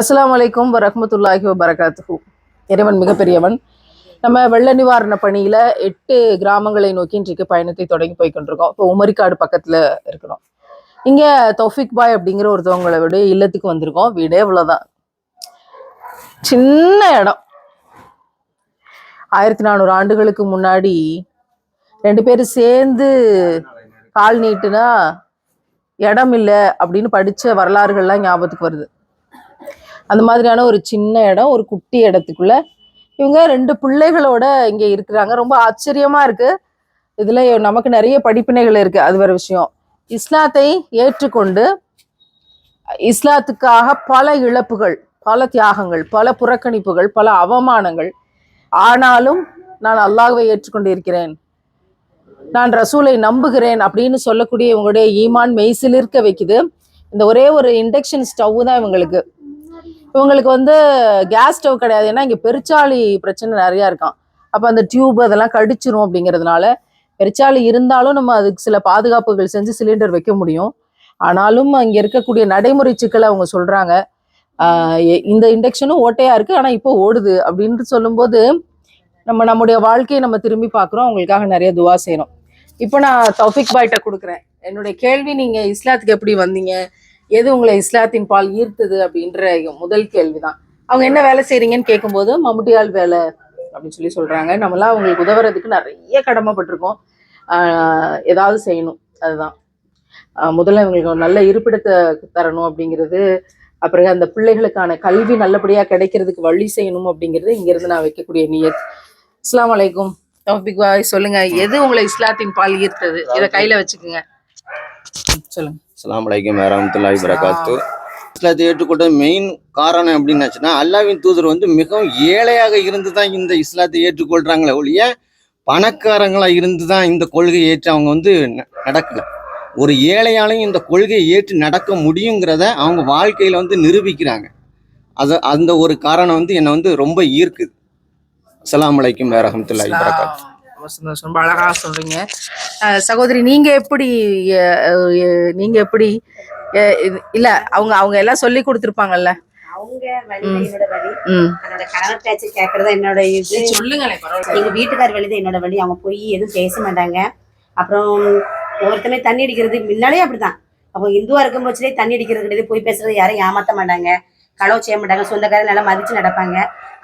அஸ்லாம் வலைக்கும் வரமத்துல்லாஹி வரகாத்து இறைவன் மிகப்பெரியவன். நம்ம வெள்ள நிவாரண பணியில எட்டு கிராமங்களை நோக்கி இன்றைக்கு பயணத்தை தொடங்கி போய்கொண்டிருக்கோம் இப்போ உமரிக்காடு பக்கத்தில் இருக்கிறோம் இங்கே தௌஃபிக் பாய் அப்படிங்கிற ஒருத்தவங்களோட இல்லத்துக்கு வந்திருக்கோம். வீடே இவ்வளோதான் சின்ன இடம். ஆயிரத்தி நானூறு ஆண்டுகளுக்கு முன்னாடி ரெண்டு பேரும் சேர்ந்து கால் நீட்டுனா இடம் இல்லை அப்படின்னு படிச்ச வரலாறுகள்லாம் ஞாபகத்துக்கு வருது. அந்த மாதிரியான ஒரு சின்ன இடம் ஒரு குட்டி இடத்துக்குள்ள இவங்க ரெண்டு பிள்ளைகளோட இங்க இருக்கிறாங்க. ரொம்ப ஆச்சரியமா இருக்கு. இதுல நமக்கு நிறைய படிப்பினைகள் இருக்கு. அது வேறு விஷயம். இஸ்லாத்தை ஏற்றுக்கொண்டு இஸ்லாத்துக்காக பல இழப்புகள் பல தியாகங்கள் பல புறக்கணிப்புகள் பல அவமானங்கள். ஆனாலும் நான் அல்லாஹ்வை ஏற்றுக்கொண்டு இருக்கிறேன். நான் ரசூலை நம்புகிறேன் அப்படின்னு சொல்லக்கூடிய இவங்களுடைய ஈமான் மெய்சிலிருக்க வைக்குது. இந்த ஒரே ஒரு இண்டக்ஷன் ஸ்டவ் தான் இவங்களுக்கு. இவங்களுக்கு வந்து கேஸ் ஸ்டவ் கிடையாது. ஏன்னா இங்கே பெருச்சாளி பிரச்சனை நிறையா இருக்கான் அப்போ அந்த டியூப் அதெல்லாம் கடிச்சிரும் அப்படிங்கிறதுனால பெருச்சாளி இருந்தாலும் நம்ம அதுக்கு சில பாதுகாப்புகள் செஞ்சு சிலிண்டர் வைக்க முடியும். ஆனாலும் அங்கே இருக்கக்கூடிய நடைமுறை சிக்கலை அவங்க சொல்கிறாங்க இந்த இண்டக்ஷனும் ஓட்டையாக இருக்குது ஆனால் இப்போ ஓடுது அப்படின்ட்டு சொல்லும்போது நம்ம நம்முடைய வாழ்க்கையை நம்ம திரும்பி பார்க்குறோம். அவங்களுக்காக நிறைய துவா செய்கிறோம் இப்போ நான் தௌஃபிக் பாய்கிட்ட கொடுக்குறேன். என்னுடைய கேள்வி நீங்கள் இஸ்லாத்துக்கு எப்படி வந்தீங்க? எது உங்களை இஸ்லாத்தின் பால் ஈர்த்தது அப்படின்ற முதல் கேள்விதான். அவங்க என்ன வேலை செய்கிறீங்கன்னு கேட்கும்போது மம்முட்டியால் வேலை அப்படின்னு சொல்லி சொல்கிறாங்க நம்மளாம் அவங்களுக்கு உதவுறதுக்கு நிறைய கடமைப்பட்டிருக்கோம். ஏதாவது செய்யணும். அதுதான். முதல்ல இவங்களுக்கு ஒரு நல்ல இருப்பிடத்தை தரணும் அப்படிங்கிறது அப்புறம் அந்த பிள்ளைகளுக்கான கல்வி நல்லபடியாக கிடைக்கிறதுக்கு வழி செய்யணும் அப்படிங்கிறது இங்கேருந்து நான் வைக்கக்கூடிய நியத். அஸ்லாம் அலைக்கும். தௌஃபிக் பாய் சொல்லுங்க. எது உங்களை இஸ்லாத்தின் பால் ஈர்த்தது? இதை கையில வச்சுக்கோங்க. சொல்லுங்க. அஸ்ஸலாமு அலைக்கும் வரமத்துல்லாஹி வரகாத்து இஸ்லாத்தை ஏற்றுக்கொண்ட மெயின் காரணம் எப்படின்னாச்சுன்னா அல்லாவின் தூதர் வந்து மிகவும் ஏழையாக இருந்து தான் இந்த இஸ்லாத்தை ஏற்றுக்கொள்றாங்களே ஒழிய பணக்காரங்களா இருந்து தான் இந்த கொள்கையை ஏற்று அவங்க வந்து நடக்கல. ஒரு ஏழையாலையும் இந்த கொள்கையை ஏற்று நடக்க முடியுங்கிறத அவங்க வாழ்க்கையில வந்து நிரூபிக்கிறாங்க. அது அந்த ஒரு காரணம் வந்து என்னை வந்து ரொம்ப ஈர்க்குது. அஸ்ஸலாமு அலைக்கும் வரஹமத்துல்லாஹி வரகாத்து ரொம்ப சந்தோஷம் ரொம்ப அழகா சொல்றீங்க. சகோதரி நீங்க எப்படி நீங்க எப்படி இல்ல அவங்க அவங்க எல்லாம் சொல்லி கொடுத்துருப்பாங்கல்ல? அவங்க வழி என்னோட வழி. என்னோட கணவர் பேச்சு கேட்கறது என்னோட இது. சொல்லுங்களேன் எங்க வீட்டுக்கார் வழி தான் என்னோட வழி. அவங்க போய் எதுவும் பேச மாட்டாங்க. அப்புறம் ஒருத்தமே தண்ணி அடிக்கிறது முன்னாலே அப்படிதான் அப்போ இந்துவா இருக்கும் போச்சுலே தண்ணி அடிக்கிறது கிடையாது போய் பேசுறது யாரும் ஏமாத்த மாட்டாங்க. களவு செய்ய மாட்டாங்க சொந்தக்காரர் நல்லா மதிச்சு நடப்பாங்க.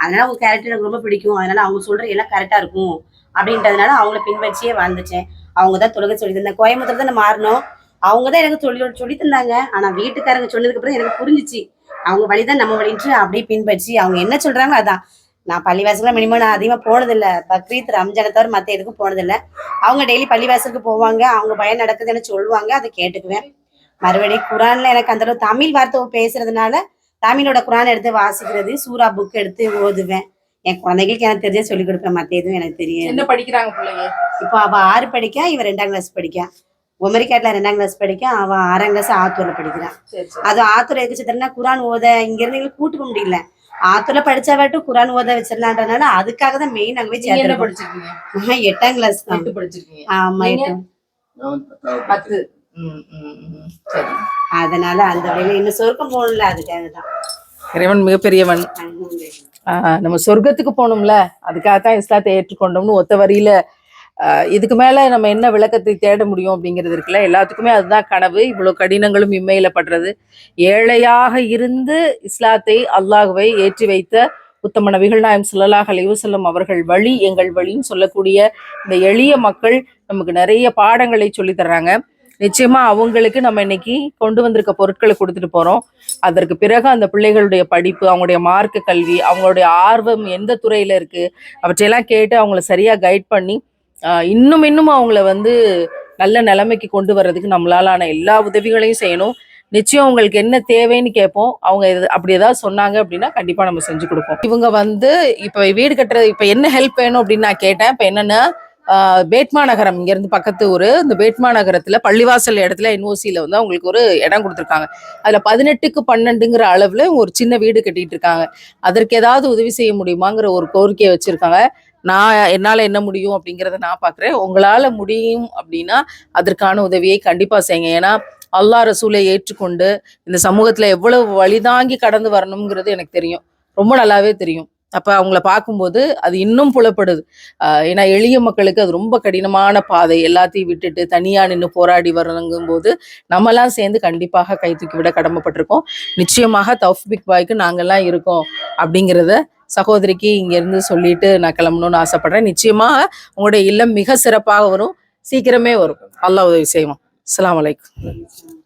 அதனால அவங்க கேரக்டர் எனக்கு ரொம்ப பிடிக்கும். அதனால அவங்க சொல்ற எல்லாம் கரெக்டா இருக்கும் அப்படின்றதுனால அவங்கள பின்பற்றியே வாழ்ந்துச்சேன் அவங்க தான் தொழுகை சொல்லி தந்தாங்க கோயம்புத்தூர் தான் மாறணும். அவங்க தான் எனக்கு சொல்லி சொல்லி தந்தாங்க. ஆனா வீட்டுக்காரங்க சொன்னதுக்கு அப்புறம் எனக்கு புரிஞ்சிச்சு. அவங்க வழிதான் நம்ம வழின்ட்டு அப்படியே பின்பற்றி அவங்க என்ன சொல்றாங்க அதான். நான் பள்ளிவாசலில் மினிமம் நான் அதிகமாக போனதில்ல. பக்ரீத் ரம்ஜானை தவிர மற்ற எதுக்கும் போனதில்ல. அவங்க டெய்லி பள்ளிவாசலுக்கு போவாங்க. அவங்க பயம் நடக்குதுன்னு சொல்லுவாங்க. அதை கேட்டுக்குவேன். மறுபடியும் குரான்ல எனக்கு அந்த அளவு தமிழ் வார்த்தை பேசுறதுனால தமிழோட குரான் எடுத்து வாசிக்கிறது சூரா புக் எடுத்து ஓதுவேன். என் குழந்தைகளுக்கு எனக்கு தெரிஞ்ச சொல்லி கொடுப்பேன் மற்ற எதுவும் எனக்கு தெரியாது. என்ன படிக்கிறாங்க பிள்ளைங்க. இப்போ அவ ஆறு படிக்கா இவன் ரெண்டாம் கிளாஸ் படிக்கா. உமரிக்காட்டில் ரெண்டாம் கிளாஸ் படிக்கா அவன் ஆறாம் கிளாஸ் ஆத்தூர்ல படிக்கிறான் அது ஆத்தூர் எதுக்கு வச்சிருந்தா குரான் ஓத இங்க இருந்து எங்களுக்கு கூட்டு போக முடியல. ஆத்தூர்ல படிச்சாவாட்டும் குரான் ஓத வச்சிடலான்றதுனால அதுக்காக தான் மெயின் அங்கே போய் சேர்த்துருக்கோம். படிச்சிருக்கீங்க? எட்டாம் கிளாஸ் தான். படிச்சிருக்கீங்க. ஆமா பத்து. சரி. அதனால அந்த வழியில இன்னும் சொர்க்கம் போகணும்ல அதுக்காக தான் இறைவன் மிகப்பெரியவன். ஆஹ் நம்ம சொர்க்கத்துக்கு போகணும்ல அதுக்காக தான் இஸ்லாத்தை ஏற்றுக்கொண்டோம்னு ஒத்த வரியில இதுக்கு மேல நம்ம என்ன விளக்கத்தை தேட முடியும் அப்படிங்கிறது இருக்குல்ல எல்லாத்துக்குமே அதுதான் கனவு. இவ்வளவு கடினங்களும் இம்மையில படுறது. ஏழையாக இருந்து இஸ்லாத்தை அல்லாஹுவை ஏற்றி வைத்த உத்தம நபிகள் நாயம் ஸல்லல்லாஹு அலைஹி அவர்கள் வழி எங்கள் வழின்னு சொல்லக்கூடிய இந்த எளிய மக்கள் நமக்கு நிறைய பாடங்களை சொல்லித் தர்றாங்க. நிச்சயமா அவங்களுக்கு நம்ம இன்னைக்கு கொண்டு வந்திருக்க பொருட்களை கொடுத்துட்டு போறோம். அதற்கு பிறகு அந்த பிள்ளைகளுடைய படிப்பு அவங்களுடைய மார்க்க கல்வி அவங்களுடைய ஆர்வம் எந்த துறையில இருக்கு அவற்றையெல்லாம் கேட்டு அவங்கள சரியா கைட் பண்ணி இன்னும் இன்னும் அவங்கள வந்து நல்ல நிலைமைக்கு கொண்டு வர்றதுக்கு நம்மளால ஆன எல்லா உதவிகளையும் செய்யணும். நிச்சயம் உங்களுக்கு என்ன தேவைன்னு கேட்போம். அவங்க அப்படி ஏதாவது சொன்னாங்க அப்படின்னா கண்டிப்பா நம்ம செஞ்சு கொடுப்போம். இவங்க வந்து இப்ப வீடு கட்டுறது இப்ப என்ன ஹெல்ப் வேணும் அப்படின்னு நான் கேட்டேன். இப்ப என்னன்னா பேட்மா நகரம் இங்கேருந்து பக்கத்து ஊர். இந்த பேட்மா நகரத்தில் பள்ளிவாசல் இடத்துல என்ஓசியில் வந்து அவங்களுக்கு ஒரு இடம் கொடுத்துருக்காங்க. அதில் பதினெட்டுக்கு பன்னெண்டுங்கிற அளவில் ஒரு சின்ன வீடு கட்டிட்டு இருக்காங்க. அதற்கு ஏதாவது உதவி செய்ய முடியுமாங்கிற ஒரு கோரிக்கையை வச்சுருக்காங்க. நான் என்னால் என்ன முடியும் அப்படிங்கிறத நான் பார்க்குறேன் உங்களால் முடியும் அப்படின்னா அதற்கான உதவியை கண்டிப்பாக செய்யுங்க. ஏன்னா அல்லா ரசூலை ஏற்றுக்கொண்டு இந்த சமூகத்தில் எவ்வளவு வழிதாங்கி கடந்து வரணுங்கிறது எனக்கு தெரியும். ரொம்ப நல்லாவே தெரியும். அப்ப அவங்கள பார்க்கும்போது அது இன்னும் புலப்படுது. ஏன்னா எளிய மக்களுக்கு அது ரொம்ப கடினமான பாதை. எல்லாத்தையும் விட்டுட்டு தனியா நின்று போராடி வரணுங்கும் போது நம்மலாம் சேர்ந்து கண்டிப்பாக கை தூக்கி விட கடமைப்பட்டிருக்கோம். நிச்சயமாக தௌஃபிக் பாய்க்கு நாங்கெல்லாம் இருக்கோம் அப்படிங்கிறத சகோதரிக்கு இங்கேருந்து சொல்லிட்டு நான் கிளம்பணும்னு ஆசைப்படுறேன். நிச்சயமாக உங்களுடைய இல்லம் மிக சிறப்பாக வரும். சீக்கிரமே வரும். அல்லா உதவி செய்வோம் அஸ்ஸலாமு வலைக்கம்